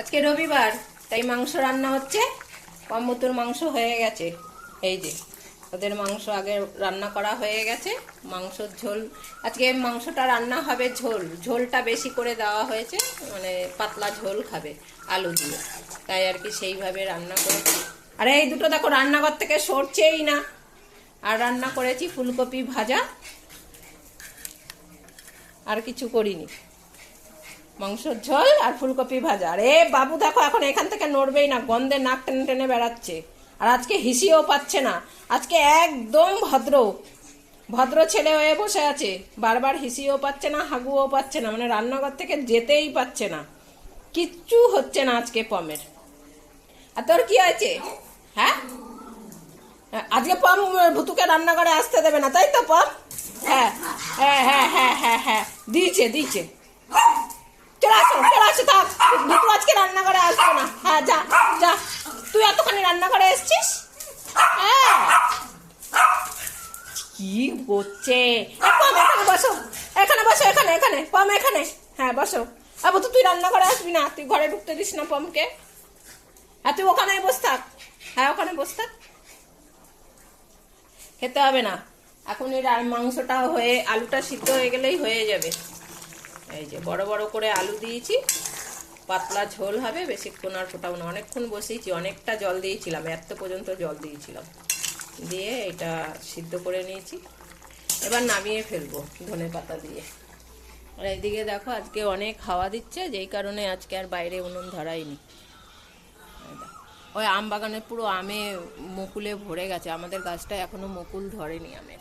আজকে রবিবার, তাই মাংস রান্না হচ্ছে। কম্বতুর মাংস হয়ে গেছে। এই যে, ওদের মাংস আগে রান্না করা হয়ে গেছে। মাংসর ঝোল, আজকে মাংসটা রান্না হবে ঝোল। ঝোলটা বেশি করে দেওয়া হয়েছে মানে পাতলা ঝোল খাবে, আলু দিয়ে। তাই আর কি সেইভাবে রান্না করেছি। আর এই দুটো দেখো, রান্নাঘর থেকে সরছেই না। আর রান্না করেছি ফুলকপি ভাজা। আর কিছু করিনি। মাংসর ঝোল আর ফুলকপি ভাজা। আরে বাবু, দেখো, এখন এখান থেকে নড়বেই না, গন্ধে নাক টেনে টেনে বেড়াচ্ছে। আর আজকে হিসিও পাচ্ছে না। আজকে একদম ভদ্র। ভদ্র ছেলে হয়ে বসে আছে। বারবার হিসিও পাচ্ছে না, হাগুও পাচ্ছে না মানে রান্নাঘর থেকে যেতেই পাচ্ছে না। কিচ্ছু হচ্ছে না আজকে পমের। আর তোর কি হয়েছে? হ্যাঁ? আজকে পম ভুতুকে রান্নাঘরে আসতে দেবে না, তাই তো পম? হ্যাঁ হ্যাঁ হ্যাঁ হ্যাঁ হ্যাঁ হ্যাঁ দিয়েছে দিয়েছে। চলে আসো থাক। ভুতু আজকে রান্নাঘরে আসব না। হ্যাঁ যা যা। তুই এতখানি রান্নাঘরে এসছিস? হ্যাঁ। কি পম এখানে বসো। এখানে বসো, এখানে এখানে। পম, এখানে। হ্যাঁ বসো। আবু, তো তুই রান্নাঘরে আসবি না? তুই ঘরে ঢুকতে দিস না পমকে। হ্যাঁ তুই ওখানে বস থাক। হ্যাঁ ওখানে বস থাক। খেতে হবে না। এখন আর মাংসটা হয়ে, আলুটা সিদ্ধ হয়ে গেলেই হয়ে যাবে। এই যে বড় বড় করে আলু দিয়েছি। পাতলা ঝোল হবে, বেশিক্ষণ আর ফোটাবো না। অনেকক্ষণ বসিয়েছি, অনেকটা জল দিয়েছিলাম, এত পর্যন্ত জল দিয়েছিলাম। দিয়ে এটা সিদ্ধ করে নিয়েছি। এবার নামিয়ে ফেলব ধনে পাতা দিয়ে। আর এইদিকে দেখো, আজকে অনেক হাওয়া দিচ্ছে, যেই কারণে আজকে আর বাইরে উনুন ধরাইনি। ওই আম বাগানে পুরো আমে মুকুলে ভরে গেছে, আমাদের গাছটা এখনও মুকুল ধরেনি আমের।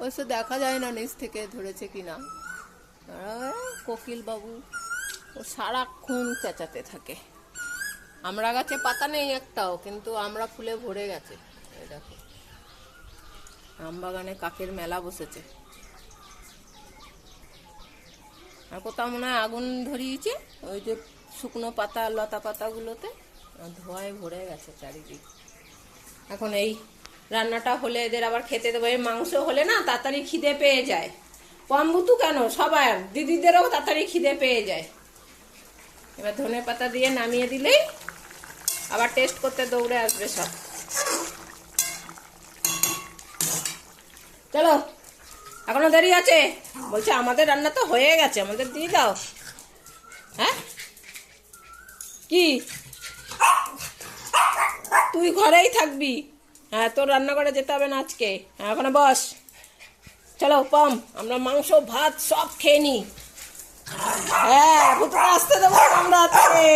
অবশ্য দেখা যায় না নিচ থেকে ধরেছে কিনা। আর কোকিল বাবু ও সারাক্ষণ চেঁচাতে থাকে। আমরা গাছে পাতা নেই একটাও, কিন্তু আমরা ফুলে ভরে গেছে। দেখো আম বাগানে কাকের মেলা বসেছে। আর কোথাও মনে হয় আগুন ধরিয়েছে, ওই যে শুকনো পাতা, লতা পাতাগুলোতে ধোঁয়ায় ভরে গেছে চারিদিক। এখন এই রান্নাটা হলে এদের আবার খেতে দেবো, এই মাংস হলে না তাড়াতাড়ি খিদে পেয়ে যায়। কম্বুতু কেন? সবার দিদিদেরও তাড়াতাড়ি খিদে পেয়ে যায়। এবার ধনে পাতা দিয়ে নামিয়ে দিলেই আবার টেস্ট করতে দৌড়ে আসবে সব। চলো, এখনও দেরি আছে? বলছে, আমাদের রান্না তো হয়ে গেছে, আমাদের দিয়ে দাও। হ্যাঁ? কি? তুই ঘরেই থাকবি। হ্যাঁ তোর রান্নাঘরে যেতে হবে না আজকে। হ্যাঁ ওখানে বস। চলো, পম। আমরা মাংস, ভাত সব খেয়ে নি। হ্যাঁ ভুতুকে আসতে দেবো আমরা আজকে।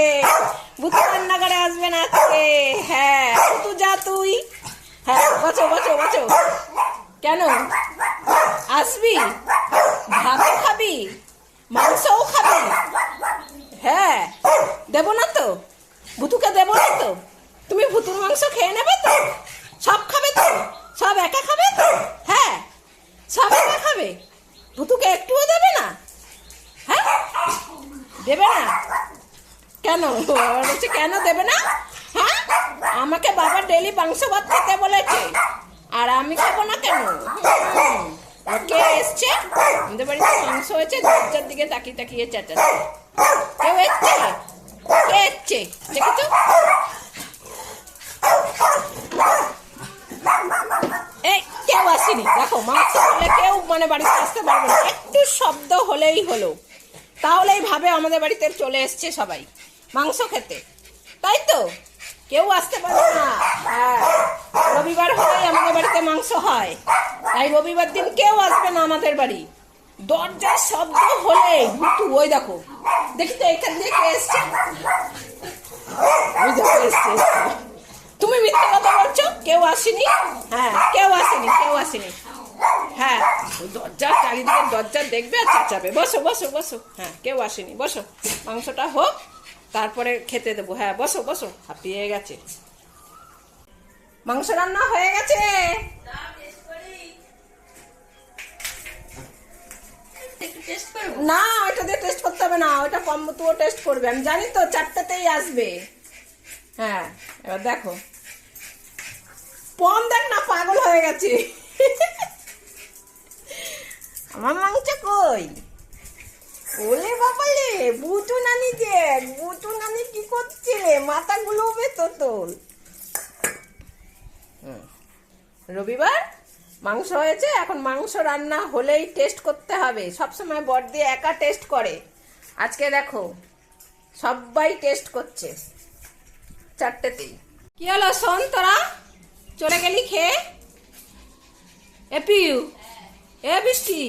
ভুতু রান্নাঘরে আসবে না আজকে। হ্যাঁ ভুতু যা তুই। হ্যাঁ বসো বসো বসো কেন? আসবি? ভাতও খাবি? মাংসও খাবি? হ্যাঁ দেবো না তো। ভুতুকে দেবো না তো। তুমি ভুতুর মাংস খেয়ে নেবে তো? সব খাবে তো? সব একা খাবে তো? একা খাবে? ভুতুকে একটুও দেবে না? হ্যাঁ? দেবে না? কেন? হচ্ছে কেন দেবে না? হ্যাঁ? আমাকে বাবা ডেলি মাংস ভাত খেতে বলেছে। আর আমি খাব না কেন। কে এসছে? আমাদের বাড়িতে মাংস হয়েছে, দরজার দিকে তাকিয়ে তাকিয়ে চেঁচাচ্ছে। কেউ এসছে? কে এসছে? দেখেছ এই কেউ আসেনি। দেখো মাংস হলে কেউ মানে বাড়িতে আসতে পারবে না। একটু শব্দ হলেই হলো। তাহলেই ভাবে আমাদের বাড়িতে চলে এসছে সবাই। মাংস খেতে। তাই তো? কেউ আসতে পারবে না। হ্যাঁ রবিবার হলেই আমাদের বাড়িতে মাংস হয়। তাই রবিবার দিন কেউ আসবে না আমাদের বাড়ি। দরজার শব্দ হলে ভুতু ওই দেখো। দেখি তো এখান দিয়ে কে এসছে এসছে। তুমি মিথ্যে কথা বলছো? কেউ আসেনি? হ্যাঁ কেউ আসেনি কেউ আসেনি। হ্যাঁ ওই দরজার চারিদিকে দরজা দেখবে আর চাচাবে। বসো বসো বসো। হ্যাঁ কেউ আসেনি। বসো মাংসটা হোক তারপরে খেতে দেবো। হ্যাঁ বসো বসো। হাঁপিয়ে গেছে। মাংস রান্না হয়ে গেছে। না ওইটা দিয়ে টেস্ট করতে হবে না। ওইটা কম তুও টেস্ট করবে। আমি জানি তো চারটাতেই আসবে। হ্যাঁ এবার দেখো। দেখ না, পাগল হয়ে গেছে। আমার মাংস কই? ওলে বাবালে, বুটু নানি দেখ, বুটু নানি কি করছে মাথা গুলোবে তো তোর। রবিবার? মাংস হয়েছে, এখন মাংস রান্না হলেই টেস্ট করতে হবে। সবসময় দিয়ে একা টেস্ট করে। আজকে দেখো, সবাই টেস্ট করছে। চারটেতেই। কি হলো, শোন তোরা? চলে গেলি খেয়ে? এ পিউ এ বৃষ্টি।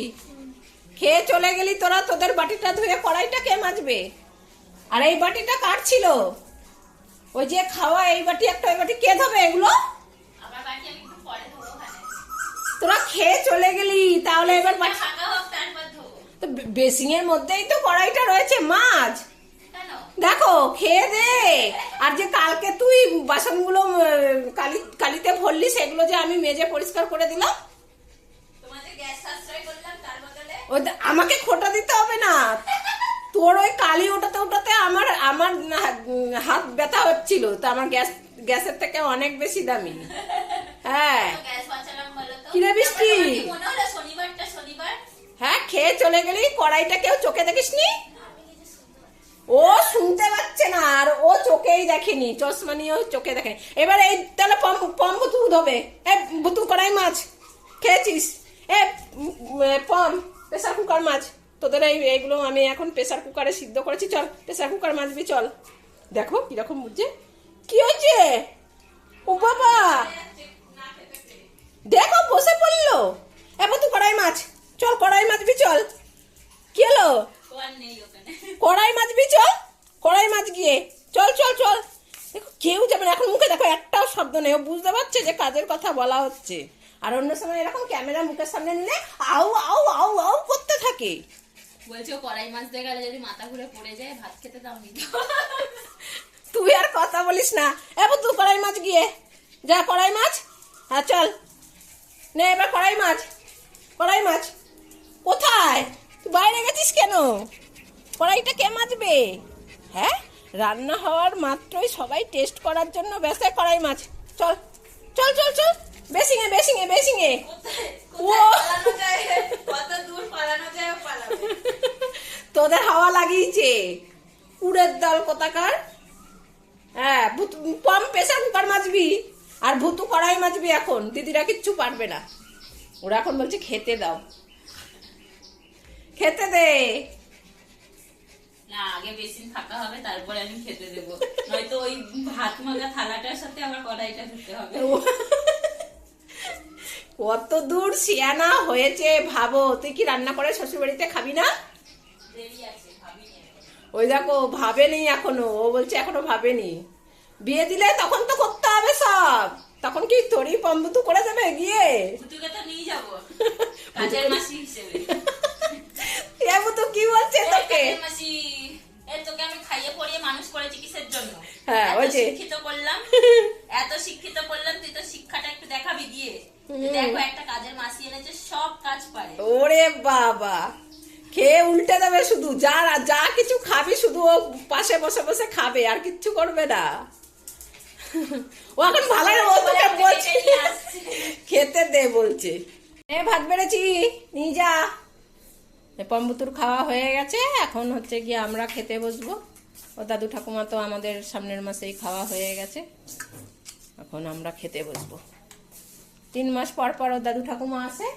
খেয়ে চলে গেলি তোরা তোদের বাটিটা ধুয়ে কড়াইটা কে মাজবে? আর এই বাটিটা কার ছিল? ওই যে খাওয়া এই বাটি একটা ওই বাটি কে ধোবে এগুলো? তোরা খেয়ে চলে গেলি তাহলে এবার বেসিং এর মধ্যেই তো কড়াইটা রয়েছে মাছ দেখো খেয়ে দে। আর যে কালকে তুই বাসনগুলো কালি কালিতে ভরলি সেগুলো যে আমি মেজে পরিষ্কার করে দিলাম। আমাকে খোটা দিতে হবে না। তোর ওই কালি ওটাতে ওটাতে আমার আমার হাত ব্যথা হচ্ছিল। তো আমার গ্যাস গ্যাসের থেকে অনেক বেশি দামি। হ্যাঁ। কিরে বৃষ্টি? হ্যাঁ খেয়ে চলে গেলি কড়াইটা কেউ চোখে শুনতে পাচ্ছি ও শুনতে পাচ্ছে না, আর ও চোখেই দেখেনি চশমা নিয়েও চোখে দেখেনি। এবার এই তাহলে পম পম বুতু ধোবে এ বুতু কড়াই মাছ খেয়েছিস? এ পম, প্রেসার কুকার মাছ। তোদের এই এইগুলো আমি এখন প্রেসার কুকারে সিদ্ধ করেছি, চল, প্রেসার কুকার মাছবি চল। দেখো কীরকম বুঝছে কি হয়েছে? ও বাবা! দেখো বসে পড়ল। এ বুতু কড়াই মাছ, চল কড়াই মাছবি চল। কি হলো? কড়াই মাছবি চল। কড়াই মাছ গিয়ে। চল চল চল। দেখো কেউ যাবে না। এখন মুখে দেখো একটাও শব্দ নেই। ও বুঝতে পারছে যে কাজের কথা বলা হচ্ছে। আর অন্য সময় এরকম ক্যামেরা মুখের সামনে নিলে আউ আউ আউ আউ করতে থাকে। বলছে কড়াই মাছ দিয়ে গেলে যদি মাথা ঘুরে পড়ে যায় ভাত খেতে দাও নি তুই আর কথা বলিস না। এবার তুই কড়াই মাছ গিয়ে। যা কড়াই মাছ। হ্যাঁ চল। নে এবার কড়াই মাছ। কড়াই মাছ। কোথায়? বাইরে গেছিস কেন? কড়াইটা কে মাছবে হ্যাঁ? রান্না হওয়ার মাত্রই সবাই টেস্ট করার জন্য ব্যস্ত কড়াই মাছ। চল চল চল চল। বেসিংয়ে বেসিংয়ে বেসিংয়ে ও। তোদের হাওয়া লাগিয়েছে। উড়ের দল কোথাকার? হ্যাঁ ভুতু পম প্রেসার কুকার মাজবি। আর ভুতু কড়াই মাজবি এখন। দিদিরা কিচ্ছু পারবে না। ওরা এখন বলছে খেতে দাও। খেতে দে। না আগে বেসিন ফাঁকা হবে তারপরে আমি খেতে দেবো। নয়তো ওই ভাত মাখা থালাটার সাথে আবার কড়াইটা ধুতে হবে। কত দূর সিয়ানা হয়েছে ভাবো। তুই কি রান্না করে শ্বশুরবাড়িতে খাবি না? ওই দেখো ভাবেনি এখনও। ও বলছে এখনও ভাবেনি। বিয়ে দিলে তখন তো করতে হবে সব। তখন কি তোরই পম্বুতু করে যাবে গিয়ে? নিয়ে যাব। মাসি হিসেবে। এবু তো কি বলছে তোকে? আমি খাইয়ে পড়িয়ে মানুষ করেছি কিসের জন্য। হ্যাঁ, ওই যে। শিক্ষিত করলাম এত শিক্ষিত করলাম তুই তো শিক্ষাটা একটু দেখাবি গিয়ে। দেখো একটা কাজের মাসি এনেছে সব কাজ পারে। ওরে বাবা খেয়ে উল্টে দেবে শুধু যা যা কিছু খাবি শুধু ও পাশে বসে বসে খাবে আর কিচ্ছু করবে না। ও এখন ভালো ও তোকে বলছে। খেতে দে বলছে। এ ভাত বেড়েছি নিয়ে যা। পম্বুতুর খাওয়া হয়ে গেছে। এখন হচ্ছে গিয়ে আমরা খেতে বসবো। ও দাদু ঠাকুমা তো আমাদের সামনের মাসেই খাওয়া হয়ে গেছে। এখন আমরা খেতে বসবো। তিন মাস পর পর ও দাদু ঠাকুমা আসে।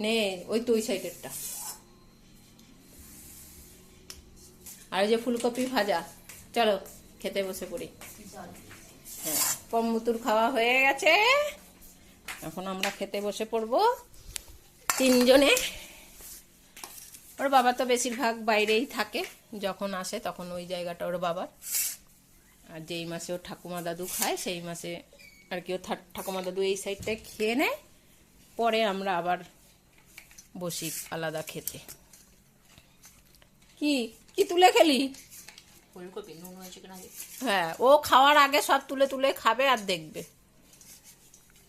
নে, ওই তো ওই সাইডেরটা। আর ওই যে ফুলকপি ভাজা। চলো, খেতে বসে পড়ি। হ্যাঁ পম্মুতুর খাওয়া হয়ে গেছে। এখন আমরা খেতে বসে পড়ব। তিনজনে। ওর বাবা তো বেশিরভাগ বাইরেই থাকে। যখন আসে তখন ওই জায়গাটা ওর বাবার। আর যেই মাসে ওর ঠাকুমা দাদু খায় সেই মাসে আর কি ওর ঠাকুমা দাদু এই সাইডটায় খেয়ে নেয়। পরে আমরা আবার বসি আলাদা খেতে। কি? কি তুলে খেলি? হ্যাঁ ও খাওয়ার আগে সব তুলে তুলে খাবে আর দেখবে।